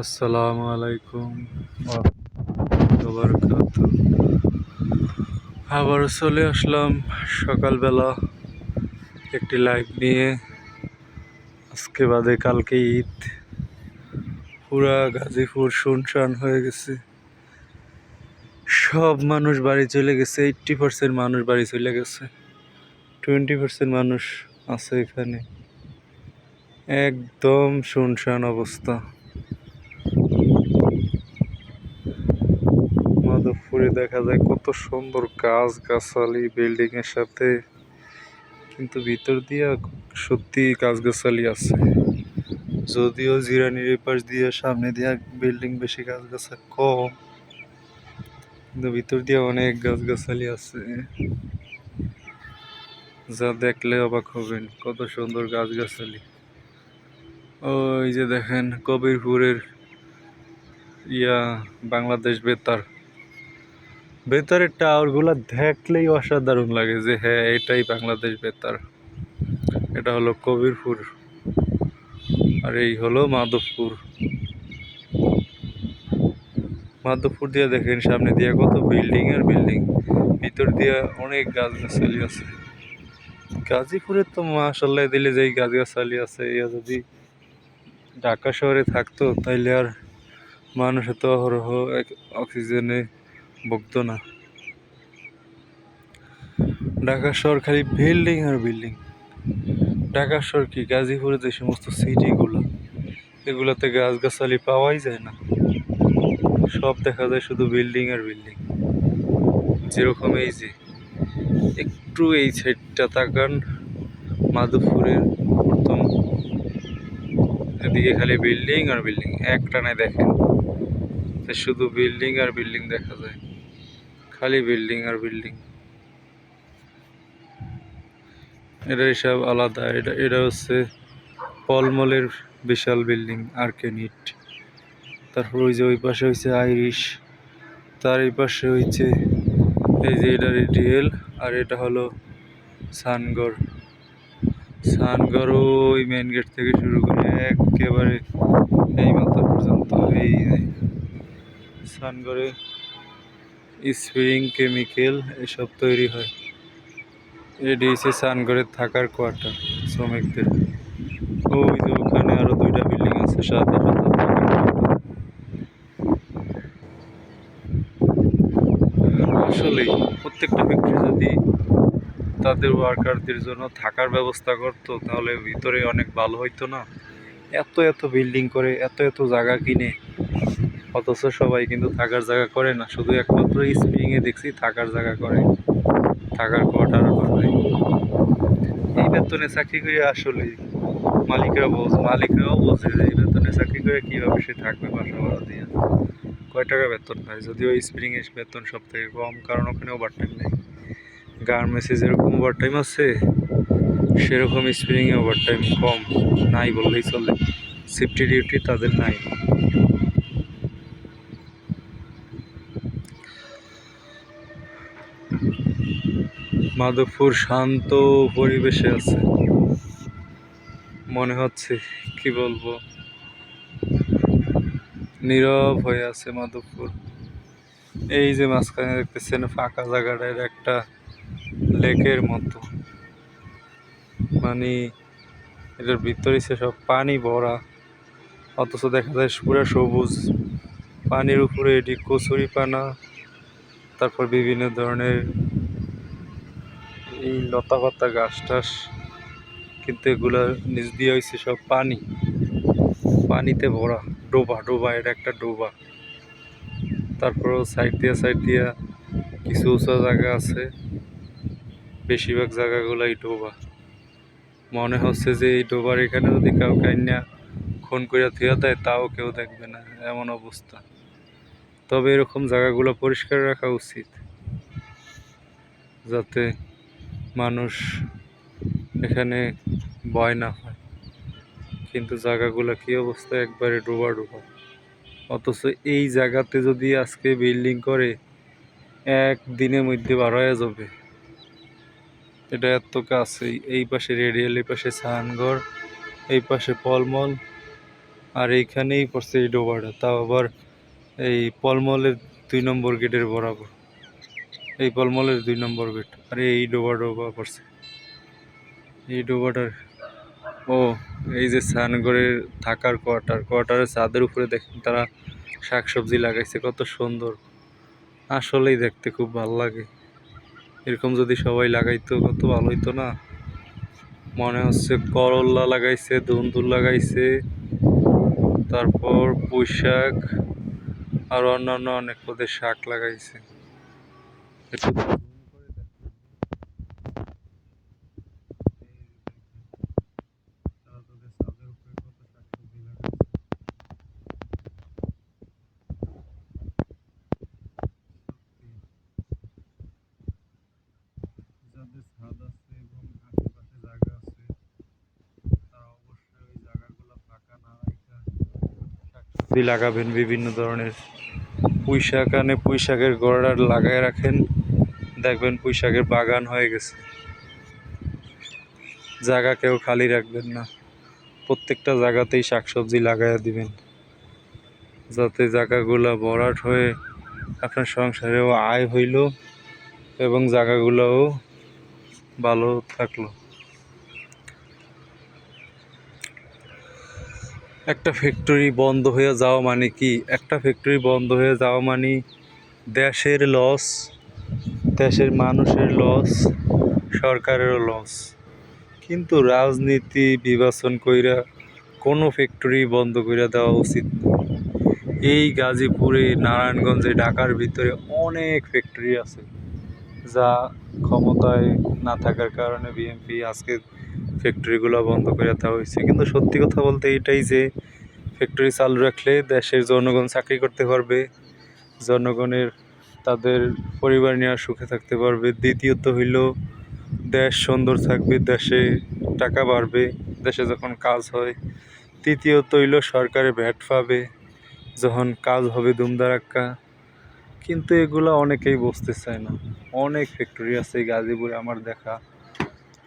আসসালামু আলাইকুম বারাকাত আবার চলে আসলাম সকালবেলা একটি লাইভ নিয়ে। আজকে বাদে কালকে ঈদ। পুরা গাজীপুর শুনশান হয়ে গেছে। সব মানুষ বাড়ি চলে গেছে এইট্টি পার্সেন্ট মানুষ বাড়ি চলে গেছে। টোয়েন্টি পার্সেন্ট মানুষ আছে এখানে। একদম শুনশান অবস্থা। মাধবপুরে দেখা যায় কত সুন্দর গাছ গাছালি বিল্ডিং এর সাথে। কিন্তু ভিতর দিয়া সত্যি গাছ গাছালি আছে। যদিও জিরানির পাশ দিয়ে সামনে দিয়া বিল্ডিং বেশি গাছা কম, কিন্তু ভিতর দিয়ে অনেক গাছ গাছালি আছে। যা দেখলে অবাক হবেন কত সুন্দর গাছ গাছালি ওই যে দেখেন কবিরপুরের ইয়া বাংলাদেশ বেতার। বেতারের টাওয়ারগুলা দেখলেই অসাধারণ লাগে যে হ্যাঁ এটাই বাংলাদেশ বেতার। এটা হলো কবিরপুর আর এই হলো মাধবপুর। মাধবপুর দিয়ে দেখেন, সামনে দিয়ে কত বিল্ডিং আর বিল্ডিং, ভিতর দিয়ে অনেক গাছ গাছালি আছে। গাজীপুরের তো মাসাল্লাহ দিলে যেই গাছ গাছালি আছে, ইয়া যদি ঢাকা শহরে থাকতো, তাইলে আর মানুষ এত অহরহ অক্সিজেনে ভুগতো না। ঢাকা শহর খালি বিল্ডিং আর বিল্ডিং ঢাকা শহর কি? গাজীপুরে যে সমস্ত সিটিগুলো এগুলোতে গাছ গাছালি পাওয়াই যায় না। সব দেখা যায় শুধু বিল্ডিং আর বিল্ডিং যেরকম এই যে, একটু এই সাইডটা তাকান, মাধবপুরের প্রথম। এদিকে খালি বিল্ডিং আর বিল্ডিং একটানে দেখেন শুধু বিল্ডিং আর বিল্ডিং দেখা যায়। খালি বিল্ডিং আর বিল্ডিং এটা সব আলাদা। এটা এটা হচ্ছে পলমলের বিশাল বিল্ডিং আর আর্কেনিট তারপর ওই যে ওই পাশে হয়েছে আইরিশ তার এই পাশে হয়েছে এই যে এটা রিয়েল আর এটা হলো সানগড় সানগড় ওই মেন গেট থেকে শুরু করে একেবারে এই মাথা পর্যন্ত এই সানগড়ে স্প্রিং, কেমিক্যাল এসব তৈরি হয়। এটি হচ্ছে সানগড়ের থাকার কোয়ার্টার শ্রমিকদের। ওই ওখানে আরও দুইটা বিল্ডিং আছে থাকার quarter। আসলেই প্রত্যেকটা ফ্যাক্টরি যদি তাদের ওয়ার্কারদের জন্য থাকার ব্যবস্থা করতো, তাহলে ভিতরে অনেক ভালো হইতো না। এত এত বিল্ডিং করে, এত এত জায়গা কিনে অথচ সবাই কিন্তু থাকার জায়গা করে না। শুধু একমাত্র স্প্রিংয়ে দেখছি থাকার জায়গা করে। থাকার কোয়ার্টার বানায় এই বেতনে চাকরি করে আসলে মালিকরা বোঝ মালিকরাও বোঝে যে এই বেতনে চাকরি করে কীভাবে সে থাকবে বাসা ভাড়া দিয়ে। কয় টাকা বেতন পায়? যদিও স্প্রিং এর বেতন সব থেকে কম, কারণ ওখানে ওভার টাইম নেই গার্মেন্টসে যেরকম ওভার টাইম আছে, সেরকম স্প্রিংয়ে ওভার টাইম কম। নাই বললেই চলে। সেফটি ডিউটি তাদের নাই। মাধবপুর শান্ত পরিবেশে আছে। মনে হচ্ছে, কি বলব? নীরব হয়ে আছে মাধবপুর। এই যে মাঝখানে দেখতেছেন, ফাঁকা জায়গাটা এটা একটা লেকের মতো। মানে এটার ভিতরে সে সব পানি ভরা। অথচ দেখা যায় পুরা সবুজ। পানির উপরে এটি কচুরি পানা তারপর বিভিন্ন ধরনের এই লতা পাতা গাছ টাস কিন্তু এগুলা নিচ দিয়ে হয়েছে সব পানি। পানিতে ভরা, ডোবা ডোবা, এটা একটা ডোবা। তারপরেও সাইড দিয়া সাইড দিয়া কিছু উঁচা জায়গা আছে। বেশিরভাগ জায়গাগুলাই ডোবা। মনে হচ্ছে যে এই ডোবার এখানে যদি কাউ কাইন্যা খুন করিয়া থুয়া দেয়, তাও কেউ দেখবে না, এমন অবস্থা। তবে এরকম জায়গাগুলো পরিষ্কার রাখা উচিত। যাতে মানুষ এখানে ভয় না হয়। কিন্তু জায়গাগুলো কী অবস্থা? একবারে ডোবা ডোবা। অথচ এই জায়গাতে যদি আজকে বিল্ডিং করে এক দিনের মধ্যে বার হয়ে যাবে। এটা এত কাছেই এই পাশে রেডিয়াল এই পাশে সানগড় এই পাশে পলমল আর এইখানেই পড়ছে এই ডোবাটা। তাও আবার এই পলমলের দুই নম্বর গেটের বরাবর। এই পলমলের দুই নম্বর গেট। আর এই ডোবা ডোবা পড়ছে এই ডোবাটার, ও, এই যে স্নানগড়ের থাকার কোয়ার্টার, কোয়ার্টারের ছাদের উপরে দেখেন তারা শাকসবজি লাগাইছে, কত সুন্দর। আসলেই দেখতে খুব ভালো লাগে। এরকম যদি সবাই লাগাইতো, কত ভালো হইতো না? মনে হচ্ছে করল্লা লাগাইছে, ধুন্দুল লাগাইছে, তারপর পুঁই শাক আর অন্যান্য অনেক পদের শাক লাগাইছে একটু zoom করে দেখেন। তারা তাদের ছাদের উপরে কত শাকসবজি লাগাইছে। সত্যি। যাদের ছাদ আছে এবং আশেপাশে জায়গা আছে তারা অবশ্যই ওই জায়গাগুলো ফাঁকা না রাখা শাকসবজি লাগাবেন, বিভিন্ন ধরনের পুঁই শাক আনে পুঁই শাকের গোড়া লাগায় রাখেন। দেখবেন পুঁই শাকের বাগান হয়ে গেছে। জায়গা কেউ খালি রাখবেন না। প্রত্যেকটা জায়গাতেই শাকসবজি লাগাইয়া দিবেন। যাতে জায়গাগুলো ভরাট হয়ে আপনার সংসারেও আয় হইল এবং জায়গাগুলোও ভালো থাকল। একটা ফ্যাক্টরি বন্ধ হয়ে যাওয়া মানে কি? একটা ফ্যাক্টরি বন্ধ হয়ে যাওয়া মানে দেশের লস দেশের মানুষের লস সরকারেরও লস কিন্তু রাজনীতি বিবেচন কইরা কোনো ফ্যাক্টরি বন্ধ করে দেওয়া উচিত এই গাজীপুরে, নারায়ণগঞ্জে, ঢাকার ভিতরে অনেক ফ্যাক্টরি আছে, যা ক্ষমতায় না থাকার কারণে বিএনপি আজকে ফ্যাক্টরিগুলো বন্ধ করে দেওয়া হয়েছে। কিন্তু সত্যি কথা বলতে এটাই যে ফ্যাক্টরি চালু রাখলে দেশের জনগণ চাকরি করতে পারবে, জনগণের তাদের পরিবার নিয়ে সুখে থাকতে পারবে। দ্বিতীয়ত হইল, দেশ সুন্দর থাকবে, দেশে টাকা বাড়বে, দেশে যখন কাজ হয়। তৃতীয়ত হইল, সরকারে ভ্যাট পাবে, যখন কাজ হবে দুমদারাক্কা কিন্তু এগুলো অনেকেই বুঝতে চায় না। অনেক ফ্যাক্টরি আছে গাজীপুরে আমার দেখা।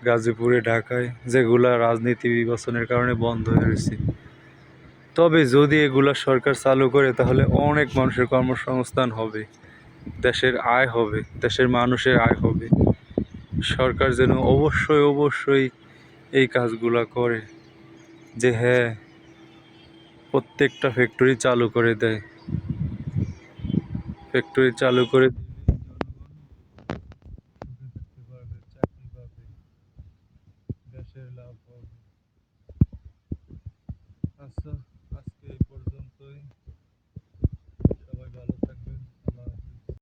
গাজীপুরে, ঢাকায়, যেগুলা রাজনীতি বিবেচনের কারণে বন্ধ হয়ে রয়েছে। তবে যদি এগুলা সরকার চালু করে, তাহলে অনেক মানুষের কর্মসংস্থান হবে, দেশের আয় হবে, দেশের মানুষের আয় হবে। সরকার যেন অবশ্যই অবশ্যই এই কাজগুলা করে, যে হ্যাঁ প্রত্যেকটা ফ্যাক্টরি চালু করে দেয়। ফ্যাক্টরি চালু করে